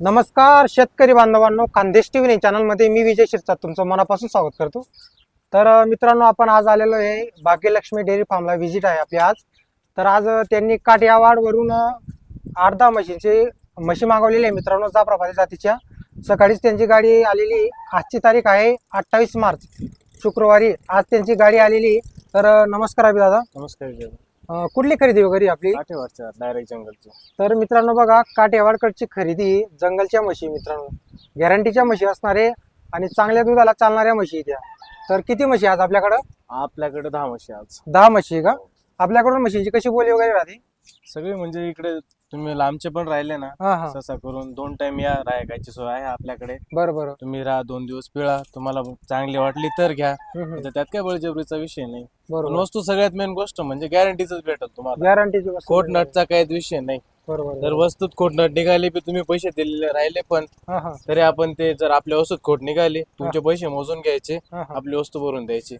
नमस्कार शेतकरी बांधवांनो खानदेश टीव्ही चॅनलमध्ये मी विजय शिरसाट तुमचं मनापासून स्वागत करतो. तर मित्रांनो आपण आज आलेलो आहे भाग्यलक्ष्मी डेअरी फार्मला व्हिजिट आहे आपली आज. तर आज त्यांनी काठियावाडवरून आठ दहा म्हशींची म्हशी मागवलेली आहे मित्रांनो जाफराबादी जातीच्या. सकाळीच त्यांची गाडी आलेली आजची तारीख आहे अठ्ठावीस मार्च शुक्रवारी आज त्यांची गाडी आलेली. तर नमस्कार अभि दादा नमस्कार कुठली खरेदी वगैरे आपली? काठेवाडच्या डायरेक्ट जंगलची. तर मित्रांनो बघा काठेवाडकडची खरेदी जंगलच्या म्हशी मित्रांनो. गॅरंटीच्या म्हशी असणारे आणि चांगल्या दुधाला चालणाऱ्या म्हशी त्या तर किती म्हशी आज आपल्याकडं? आपल्याकडे दहा म्हशी आज. दहा म्हशी का? आपल्याकडून म्हशींची कशी बोली वगैरे राहते? सगळे म्हणजे इकडे तुम्ही लांबचे पण राहिले ना हा हा. ससा करून दोन टाइम या राहायची सोय आहे आपल्याकडे. बरं बरं. तुम्ही राहा दोन दिवस पिळा तुम्हाला चांगली वाटली तर घ्या. हम्म, हम्म. तर त्यात काय बळजबरीचा विषय नाही. पण बरोबर वस्तू सगळ्यात मेन गोष्ट म्हणजे गॅरंटीच भेटल तुम्हाला. गॅरंटीची वस्तू कोट नटचा काहीच विषय नाही. बरोबर जर. वस्तूत खोट नट निघाली बी तुम्ही पैसे दिलेले राहिले पण हा हा. तरी आपण ते जर आपल्या वस्तूत खोट निघाली तुमचे पैसे मोजून घ्यायचे हा हा. आपली वस्तू भरून द्यायची.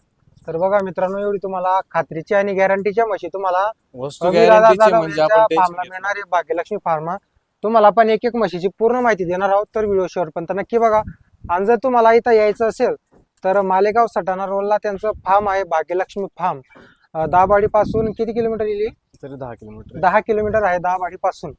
तर बघा मित्रांनो एवढी तुम्हाला खात्रीची आणि गॅरंटीच्या म्हशी तुम्हाला वस्तू कमी दादा गॅरंटीची दादा म्हणजे यांच्या आपण फार्मला tension घेत मिळणारे भाग्यलक्ष्मी फार्मा तुम्हाला आपण एक एक म्हशीची पूर्ण माहिती देणार आहोत तर व्हिडिओ शेअर पण तर नक्की बघा आणि जर तुम्हाला इथं यायचं असेल तर मालेगाव सटाणा रोडला त्यांचं फार्म आहे भाग्यलक्ष्मी फार्म दहाबाडी पासून किती किलोमीटर येईल. तरी दहा किलोमीटर आहे. दहा किलोमीटर आहे दहाबाडी पासून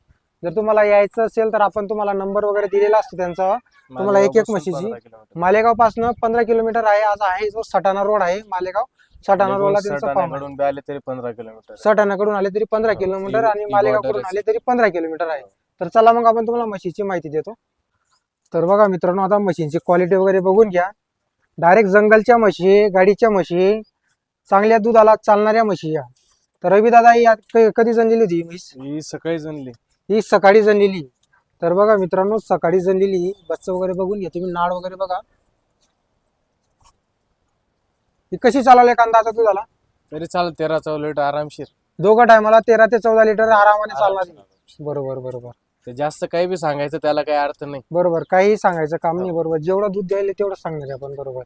जर तुम्हाला यायचं असेल तर आपण तुम्हाला नंबर वगैरे दिलेला असतो त्यांचा. तुम्हाला एक एक मालेगावपासून म्हशीची? 15 किलोमीटर. मालेगावपासून पंधरा किलोमीटर आहे. आज आहे जो सटाणा रोड आहे मालेगाव. सटाणा रोडला त्यांचं फार्म बी आले तरी पंधरा किलोमीटर आहे. सटाण्याकडून आले तरी पंधरा किलोमीटर आणि मालेगावकडून आले तरी पंधरा किलोमीटर आहे. तर चला मग आपण तुम्हाला म्हशीची माहिती देतो. तर बघा मित्रांनो आता म्हशींची क्वालिटी वगैरे बघून घ्या. डायरेक्ट जंगलच्या म्हशी गाडीच्या म्हशी चांगल्या दुधाला चालणाऱ्या म्हशी या. तर रवी दादा ही क- कधी जनलेली होती ही ही सकाळी जणली. ही सकाळी जनलेली तर बघा मित्रांनो सकाळी जनलेली बच्च वगैरे बघून घ्या. तुम्ही नाड वगैरे बघा. ही कशी चालवली कांदा आता दुधाला? तरी चाल तेरा चौदा लिटर आरामशीर. दोघं टायमाला तेरा ते चौदा लिटर आरामाने चालणार. बरोबर बरोबर. ते जास्त काही बी सांगायचं त्याला काही अर्थ नाही. बरोबर काही सांगायचं काम नाही बरोबर. जेवढं दूध द्यायला तेवढं सांगणार आपण बरोबर.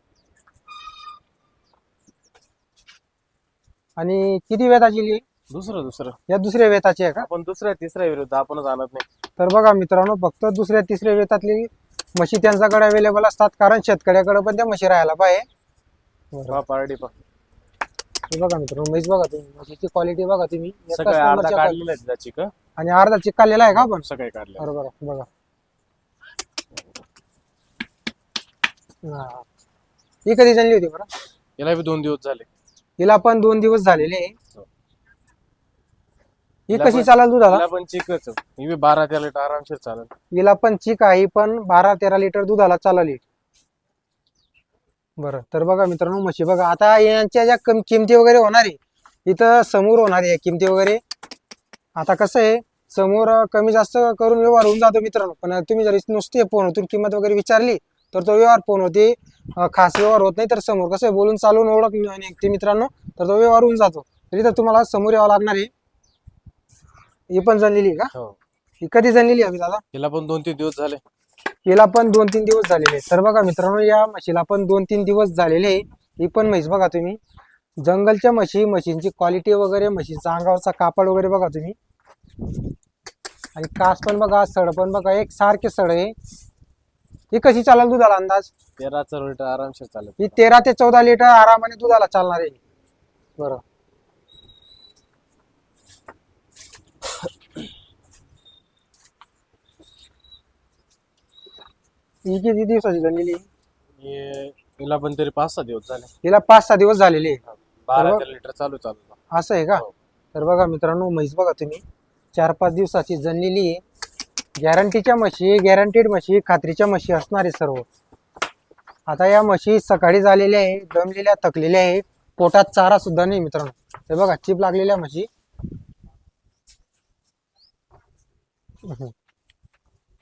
आणि किती वेताची लिही? दुसरं दुसरं. या दुसऱ्या वेताची आहे का? आपण दुसऱ्या तिसऱ्या विरुद्ध आपणच आणत नाही. तर बघा मित्रांनो फक्त दुसऱ्या तिसऱ्या वेतातली म्हशी त्यांच्याकडे अवेलेबल असतात. कारण शेतकऱ्याकडे पण त्या म्हशी राहायला पाहिजे. बरं. पहा पारडी पहा. हे बघा मित्रांनो म्हैस बघा तुम्ही. म्हशीची क्वालिटी बघा तुम्ही. एकाच सकाळी अर्धा quality. काढलेला आहे त्याची का? आणि अर्धा चिक काढलेला आहे का आपण? सकाळी काढले बरोबर आहे, बघा. हा. ही कधी जनली होती बरं? याला बी दोन दिवस झाले. हिला पण दोन दिवस झालेले आहे. हो. हिला कशी पण- चालेल दुधाला? पण चिकच ही बी बारा तेरा लिटर आरामशीर चालेल. हिला पण चीक आहे पण बारा तेरा लिटर दुधाला चालली बरं तर बघा मित्रांनो म्हशी बघा. आता यांच्या ज्या कम किमती वगैरे होणार आहे इथं समोर होणार आहे किमती वगैरे. आता कसं आहे समोर अं, कमी जास्त करून व्यवहार होऊन जातो मित्रांनो. पण तुम्ही जर नुसते फोनवरून किंमत वगैरे विचारली तर तो व्यवहार फोन होते. अं, खास व्यवहार होत नाही तर समोर कसं आहे बोलून चालून ओळख निघते मित्रांनो तर तो व्यवहार होऊन जातो. तरी तर तुम्हाला समोर यावं लागणार आहे. ही पण जणलेली आहे का? हो. ही कधी जणलेली आहे दादा हिला पण दोन तीन दिवस झाले. हिला पण दोन तीन दिवस झालेले. तर बघा मित्रांनो या म्हशीला पण दोन तीन दिवस झालेले आहे. ही पण म्हैस बघा तुम्ही. जंगलच्या म्हशी म्हशींची क्वालिटी वगैरे म्हशीचा अंगावरचा कापड वगैरे बघा तुम्ही. आणि कास पण बघा सड पण बघा एक सारखे सड आहे. ही कशी चालेल दुधाला अंदाज? तेरा चौदा लिटर आरामशीर चालेल ही तेरा ते चौदा लिटर आरामाने दुधाला चालणार आहे. बरं. ही किती दिवसाची झालेली? हे- हिला पण तरी पाच सहा दिवस झाले हिला पाच सहा दिवस झालेले आहे. बारा. तेरा लिटर चालू चालू असं आहे का हो. तर बघा मित्रांनो म्हैस बघा तुम्ही चार पाच दिवसाची जनलेली आहे गॅरंटीच्या म्हशी गॅरंटीड म्हशी खात्रीच्या म्हशी असणार आहे सर्व आता या म्हशी सकाळी झालेल्या आहे दमलेल्या थकलेल्या आहे पोटात चारा सुद्धा नाही मित्रांनो हे बघा चिप लागलेल्या म्हशी हम्म.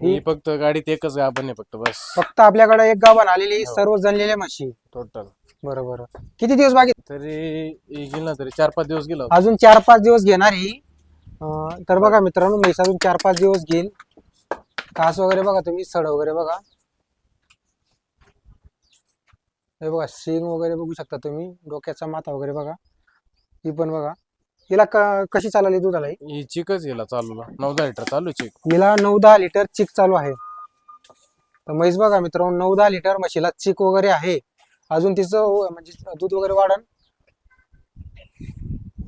ही फक्त गाडीत एकच गाभण आहे फक्त बस. फक्त आपल्याकडे एक गाभण आलेली हो. सर्व जनलेल्या म्हशी. टोटल बरोबर. किती दिवस बाकी? तरी गेली ना तरी चार पाच दिवस गेला अजून चार पाच दिवस घेणार ही. अं, तर बघा मित्रांनो म्हैस अजून चार पाच दिवस घेईल. कास वगैरे बघा तुम्ही सड वगैरे बघा. हे बघा शिंग वगैरे बघू शकता तुम्ही. डोक्याचा माथा वगैरे बघा. ही पण बघा. हिला क- कशी चालली दुधाला ही? ही चिकच गेला चालूला नऊ दहा लिटर चालू चिक. हिला नऊ दहा लिटर चिक चालू आहे. तर म्हैस बघा मित्रांनो नऊ दहा लिटर म्हशीला चिक वगैरे आहे. अजून तिचं व- म्हणजे दूध वगैरे वाढन?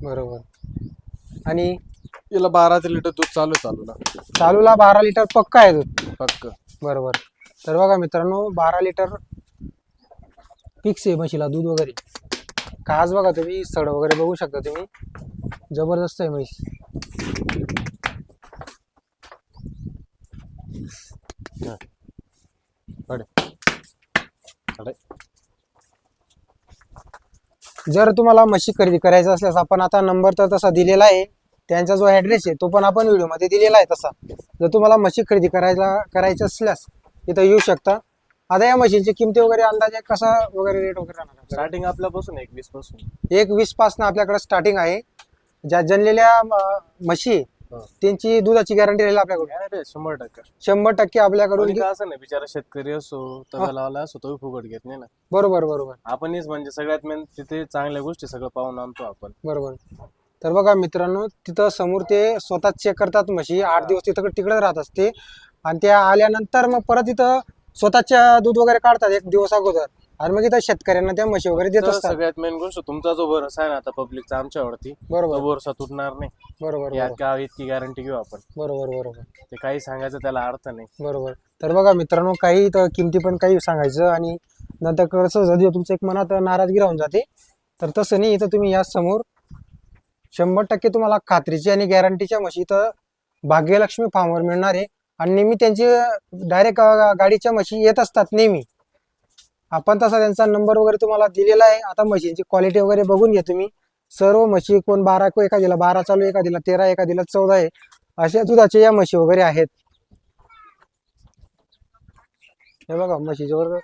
बरोबर. आणि याला बारा ते लिटर दूध चालू चालूला चालूला बारा लिटर पक्का आहे दूध. पक्क. बरोबर. तर बघा मित्रांनो बारा लिटर फिक्स आहे म्हशीला दूध वगैरे. काच बघा तुम्ही सड वगैरे बघू शकता तुम्ही. जबरदस्त आहे म्हैस. जर तुम्हाला म्हशी खरेदी करायचं असल्यास आपण आता नंबर तर तसा दिलेला आहे. त्यांचा जो ॲड्रेस आहे तो पण आपण व्हिडिओमध्ये दिलेला आहे तसा. जर तुम्हाला म्हशी खरेदी करायला करायचं असल्यास इथं येऊ शकता. आता या म्हशींची किमती वगैरे अंदाजे कसा वगैरे रेट वगैरे राहणार? स्टार्टिंग आपल्यापासून एक वीसपासून एक वीस पासनं आपल्याकडे स्टार्टिंग आहे. ज्या जनलेल्या म्हशी. त्यांची दुधाची गॅरंटी राहील आपल्याकडून. अरे शंभर टक्के. शंभर टक्के आपल्याकडून कोणी का असं नाही बिचारा शेतकरी असो तब्याला असो तो फुकट घेत नाही ना. बरोबर बरोबर. आपणच म्हणजे सगळ्यात मेन तिथे चांगल्या गोष्टी सगळं पाहून आणतो आपण. बरोबर. तर बघा मित्रांनो तिथं समोर ते स्वतः चेक करतात म्हशी आठ दिवस तिथं तिकडे राहत असते. आणि त्या आल्यानंतर मग परत तिथं स्वतःच्या दूध वगैरे काढतात एक दिवस अगोदर. आणि मग इथं शेतकऱ्यांना त्या म्हशी वगैरे देत तर असतात. सगळ्यात मेन गोष्ट तुमचा जो भरोसा आहे ना आता पब्लिकचा आमच्यावरती बरोबर. तो भरोसा तुटणार नाही. बरोबर या बरोबर. का इतकी गॅरंटी घेऊ आपण. बरोबर बरोबर. ते काही सांगायचं त्याला अर्थ नाही. बरोबर. तर बघा मित्रांनो काही तर किमती पण काही सांगायचं आणि नंतर कसं झाली तुमचं एक मनात नाराजगी राहून जाते. तर तसं नाही इथं तुम्ही या समोर शंभर टक्के तुम्हाला खात्रीची आणि गॅरंटीच्या म्हशी इथं भाग्यलक्ष्मी फार्मवर मिळणार आहे. आणि नेहमी त्यांची डायरेक्ट गाडीच्या म्हशी येत असतात नेहमी. आपण तसा त्यांचा नंबर वगैरे तुम्हाला दिलेला आहे. आता मशीनची क्वालिटी वगैरे बघून घ्या तुम्ही. सर्व म्हशी कोण बारा को एका दिला बारा चालू एका दिला तेरा एका दिला चौदा आहे. अशा दुधाच्या या म्हशी वगैरे आहेत. हे बघा म्हशीचे वगैरे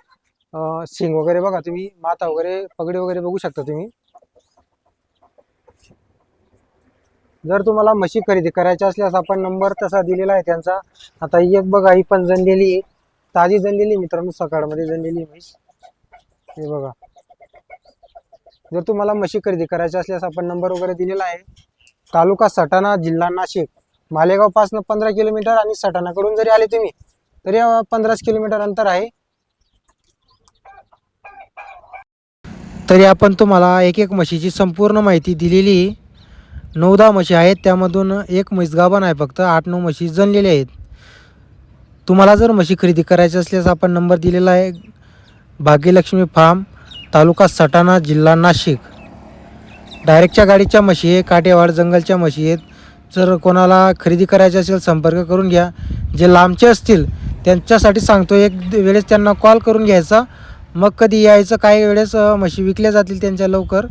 शिंग वगैरे बघा तुम्ही. माता वगैरे पगडी वगैरे बघू शकता तुम्ही. जर तुम्हाला म्हशी खरेदी करायची असल्यास आपण नंबर तसा दिलेला आहे त्यांचा. आता एक बघा ही पण जनलेली आहे. ताजी जनलेली मित्रांनो सकाळमध्ये जनलेली म्हैस. हे बघा. जर तुम्हाला म्हशी खरेदी करायची असल्यास आपण नंबर वगैरे दिलेला आहे. तालुका सटाणा जिल्हा नाशिक. मालेगावपासनं पंधरा किलोमीटर आणि सटाणाकडून जरी आले तुम्ही तरी पंधराच किलोमीटर अंतर आहे. तरी आपण तुम्हाला एक एक म्हशीची संपूर्ण माहिती दिलेली. नऊ दहा म्हशी आहेत त्यामधून एक म्हैस गाभण आहे फक्त. आठ नऊ म्हशी जनलेल्या आहेत. तुम्हाला जर म्हशी खरेदी करायची असल्यास आपण नंबर दिलेला आहे. भाग्यलक्ष्मी फार्म तालुका सटाणा जिल्हा नाशिक. डायरेक्टच्या गाडीच्या म्हशी आहे काटेवाड जंगलच्या म्हशी आहेत जर कोणाला खरेदी करायचे असेल संपर्क करून घ्या. जे लांबचे असतील त्यांच्यासाठी सांगतो एक वेळेस त्यांना कॉल करून घ्यायचा. मग कधी यायचं काही वेळेस म्हशी विकल्या जातील त्यांच्या लवकर.